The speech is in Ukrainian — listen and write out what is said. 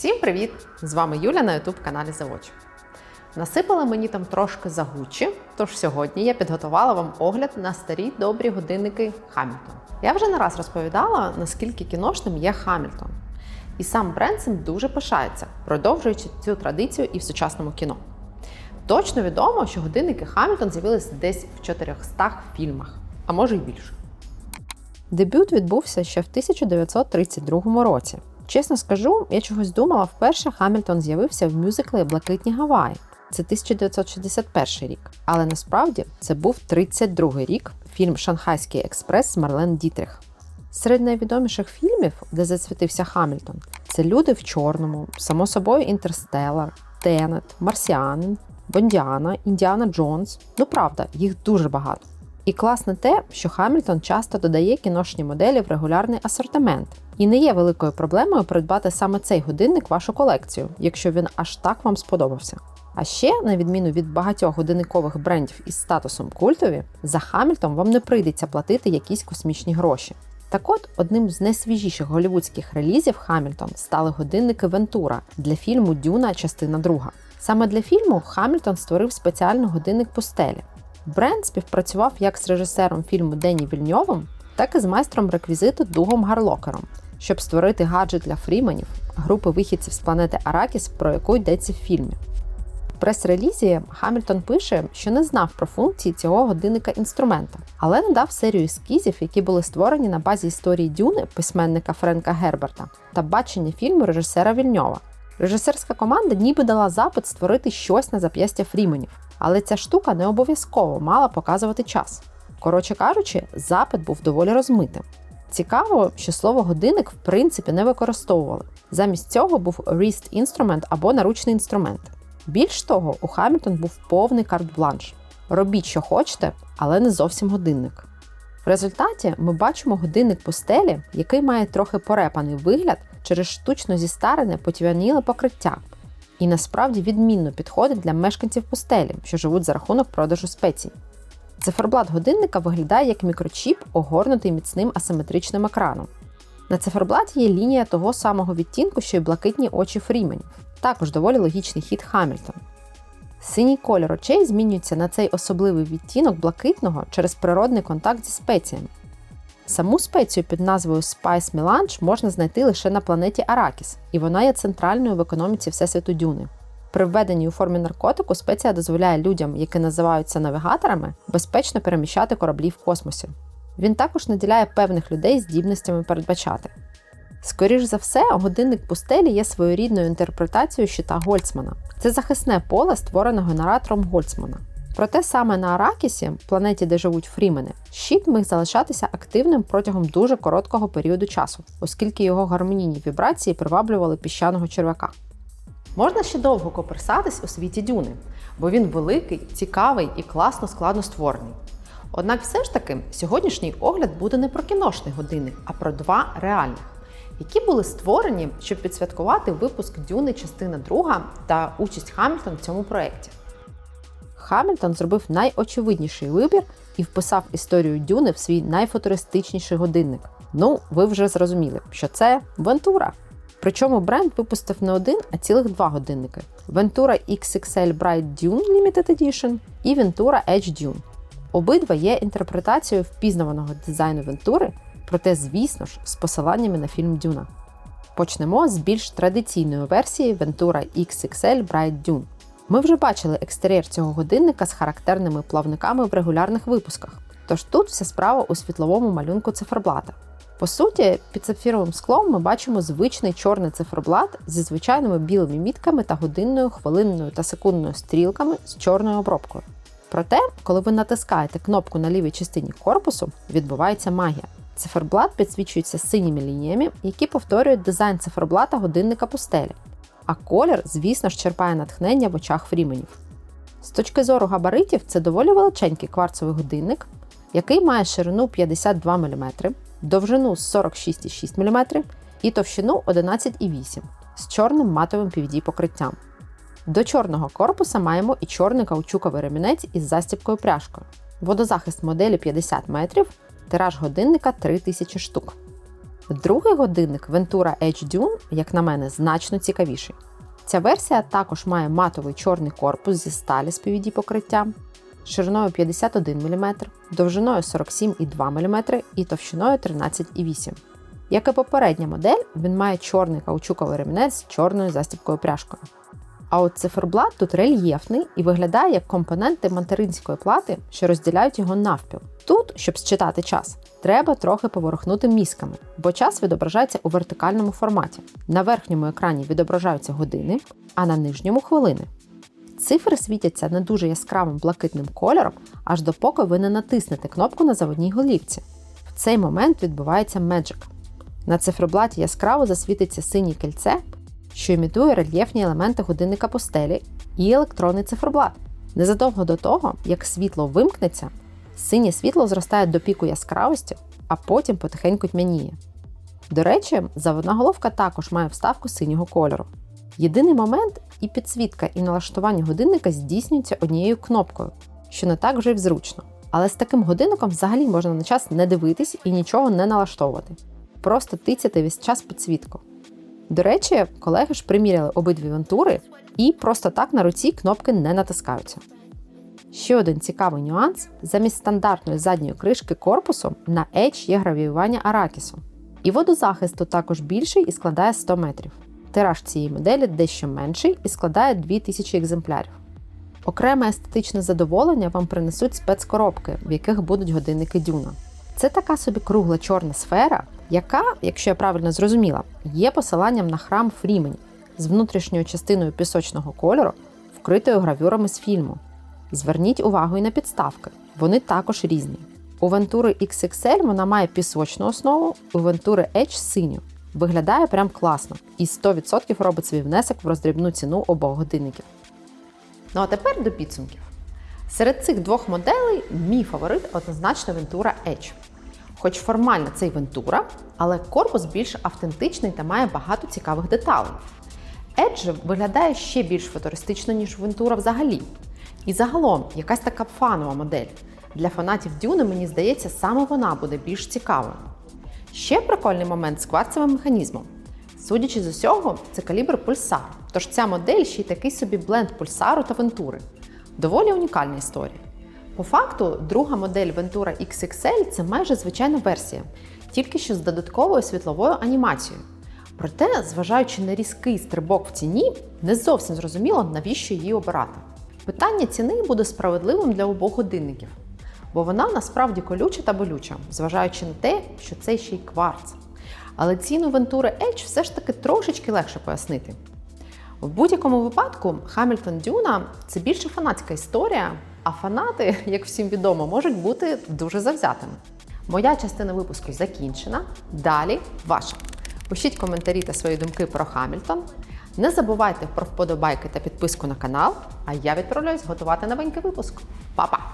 Всім привіт! З вами Юля на youtube каналі Завоч. Насипала мені там трошки загучі, тож сьогодні я підготувала вам огляд на старі добрі годинники Хамільтон. Я вже не раз розповідала, наскільки кіношним є Хамільтон. І сам бренд цим дуже пишається, продовжуючи цю традицію і в сучасному кіно. Точно відомо, що годинники Хамільтон з'явилися десь в 400 фільмах, а може й більше. Дебют відбувся ще в 1932 році. Чесно скажу, я чогось думала, вперше Хамільтон з'явився в мюзиклі Блакитні Гаваї. Це 1961 рік. Але насправді це був 32 рік фільм Шанхайський експрес з Марлен Дітрих. Серед найвідоміших фільмів, де зацвітився Хамільтон, це Люди в чорному, само собою Інтерстеллар, Тенет, Марсіанин, Бондіана, Індіана Джонс. Ну правда, їх дуже багато. І класне те, що Хамільтон часто додає кіношні моделі в регулярний асортимент. І не є великою проблемою придбати саме цей годинник вашу колекцію, якщо він аж так вам сподобався. А ще, на відміну від багатьох годинникових брендів із статусом культові, за Хамільтон вам не прийдеться платити якісь космічні гроші. Так от, одним з найсвіжіших голівудських релізів Хамільтон стали годинники Вентура для фільму Дюна, частина 2. Саме для фільму Хамільтон створив спеціальний годинник пустелі. Бренд співпрацював як з режисером фільму Дені Вільньовим, так і з майстром реквізиту Дугом Гарлокером, щоб створити гаджет для фріманів, групи вихідців з планети Аракіс, про яку йдеться в фільмі. В прес-релізі Хамільтон пише, що не знав про функції цього годинника інструмента, але надав серію ескізів, які були створені на базі історії Дюни письменника Френка Герберта та бачення фільму режисера Вільньова. Режисерська команда ніби дала запит створити щось на зап'ястя фріманів, але ця штука не обов'язково мала показувати час. Коротше кажучи, запит був доволі розмитим. Цікаво, що слово годинник в принципі не використовували. Замість цього був wrist інструмент або наручний інструмент. Більш того, у Хамільтон був повний карт-бланш. Робіть, що хочете, але не зовсім годинник. В результаті ми бачимо годинник пустелі, який має трохи порепаний вигляд через штучно зістарене потів'яніле покриття, і насправді відмінно підходить для мешканців пустелі, що живуть за рахунок продажу спецій. Циферблат годинника виглядає як мікрочіп, огорнутий міцним асиметричним екраном. На циферблаті є лінія того самого відтінку, що й блакитні очі Фріменів. Також доволі логічний хід Хамільтон. Синій кольор очей змінюється на цей особливий відтінок блакитного через природний контакт зі спеціями. Саму спецію під назвою Spice Melange можна знайти лише на планеті Аракіс, і вона є центральною в економіці Всесвіту Дюни. При введенні у формі наркотику спеція дозволяє людям, які називаються навігаторами, безпечно переміщати кораблі в космосі. Він також наділяє певних людей здібностями передбачати. Скоріш за все, годинник пустелі є своєрідною інтерпретацією щита Гольцмана. Це захисне поле, створене генератором Гольцмана. Проте саме на Аракісі, планеті, де живуть фрімени, щит міг залишатися активним протягом дуже короткого періоду часу, оскільки його гармонійні вібрації приваблювали піщаного черв'яка. Можна ще довго коперсатись у світі дюни, бо він великий, цікавий і класно складно створений. Однак все ж таки сьогоднішній огляд буде не про кіношний годинник, а про два реальних, які були створені, щоб підсвяткувати випуск Дюни частина 2 та участь Хамільтон в цьому проєкті. Хамільтон зробив найочевидніший вибір і вписав історію Дюни в свій найфутуристичніший годинник. Ну, ви вже зрозуміли, що це Вентура. Причому бренд випустив не один, а цілих два годинники: Ventura XXL Bright Dune Limited Edition і Ventura Edge Dune. Обидва є інтерпретацією впізнаваного дизайну Вентури, проте, звісно ж, з посиланнями на фільм Дюна. Почнемо з більш традиційної версії Ventura XXL Bright Dune. Ми вже бачили екстер'єр цього годинника з характерними плавниками в регулярних випусках, тож тут вся справа у світловому малюнку циферблата. По суті, під сапфіровим склом ми бачимо звичний чорний циферблат зі звичайними білими мітками та годинною, хвилинною та секундною стрілками з чорною обробкою. Проте, коли ви натискаєте кнопку на лівій частині корпусу, відбувається магія. Циферблат підсвічується синіми лініями, які повторюють дизайн циферблата годинника пустелі. А колір, звісно ж, черпає натхнення в очах фріменів. З точки зору габаритів, це доволі величенький кварцовий годинник, який має ширину 52 мм, довжину 46,6 мм і товщину 11,8 з чорним матовим PVD покриттям. До чорного корпуса маємо і чорний каучуковий ремінець із застібкою пряжкою. Водозахист моделі 50 метрів, тираж годинника 3000 штук. Другий годинник Ventura Edge Dune, як на мене, значно цікавіший. Ця версія також має матовий чорний корпус зі сталі з PVD покриттям, шириною 51 мм, довжиною 47,2 мм і товщиною 13,8 мм. Як і попередня модель, він має чорний каучуковий ремінець з чорною застібкою пряжкою. А от циферблат тут рельєфний і виглядає як компоненти материнської плати, що розділяють його навпіл. Тут, щоб считати час, треба трохи поворухнути мізками, бо час відображається у вертикальному форматі. На верхньому екрані відображаються години, а на нижньому хвилини. Цифри світяться не дуже яскравим блакитним кольором, аж допоки ви не натиснете кнопку на заводній голівці. В цей момент відбувається Magic. На циферблаті яскраво засвітиться синє кільце, що імітує рельєфні елементи годинника постелі і електронний циферблат. Незадовго до того, як світло вимкнеться, синє світло зростає до піку яскравості, а потім потихеньку тьмяніє. До речі, заводна головка також має вставку синього кольору. Єдиний момент і підсвітка, і налаштування годинника здійснюються однією кнопкою, що не так вже й зручно. Але з таким годинником взагалі можна на час не дивитись і нічого не налаштовувати. Просто тицяти весь час підсвітку. До речі, колеги ж приміряли обидві вентури і просто так на руці кнопки не натискаються. Ще один цікавий нюанс: замість стандартної задньої кришки корпусу на Edge є гравіювання аракісу. І водозахисту також більший і складає 100 метрів. Тираж цієї моделі дещо менший і складає 2000 екземплярів. Окреме естетичне задоволення вам принесуть спецкоробки, в яких будуть годинники Дюна. Це така собі кругла чорна сфера, яка, якщо я правильно зрозуміла, є посиланням на храм Фрімені з внутрішньою частиною пісочного кольору, вкритою гравюрами з фільму. Зверніть увагу і на підставки, вони також різні. У Вентури XXL вона має пісочну основу, у Вентури Edge синю. Виглядає прям класно і 100% робить свій внесок в роздрібну ціну обох годинників. Ну а тепер до підсумків. Серед цих двох моделей мій фаворит однозначно Ventura Edge. Хоч формально це Ventura, але корпус більш автентичний та має багато цікавих деталей. Edge виглядає ще більш футуристично, ніж Ventura взагалі. І загалом якась така фанова модель. Для фанатів Дюни, мені здається, саме вона буде більш цікавою. Ще прикольний момент з кварцевим механізмом. Судячи з усього, це калібр пульсар, тож ця модель ще й такий собі бленд пульсару та вентури. Доволі унікальна історія. По факту, друга модель Ventura XXL це майже звичайна версія, тільки що з додатковою світловою анімацією. Проте, зважаючи на різкий стрибок в ціні, не зовсім зрозуміло, навіщо її обирати. Питання ціни буде справедливим для обох годинників, бо вона насправді колюча та болюча, зважаючи на те, що це ще й кварц. Але ціну Ventura Edge все ж таки трошечки легше пояснити. В будь-якому випадку Хамільтон Дюна це більше фанатська історія, а фанати, як всім відомо, можуть бути дуже завзятими. Моя частина випуску закінчена. Далі ваша. Пишіть коментарі та свої думки про Хамільтон. Не забувайте про вподобайки та підписку на канал, а я відправляюсь готувати новенький випуск. Па-па!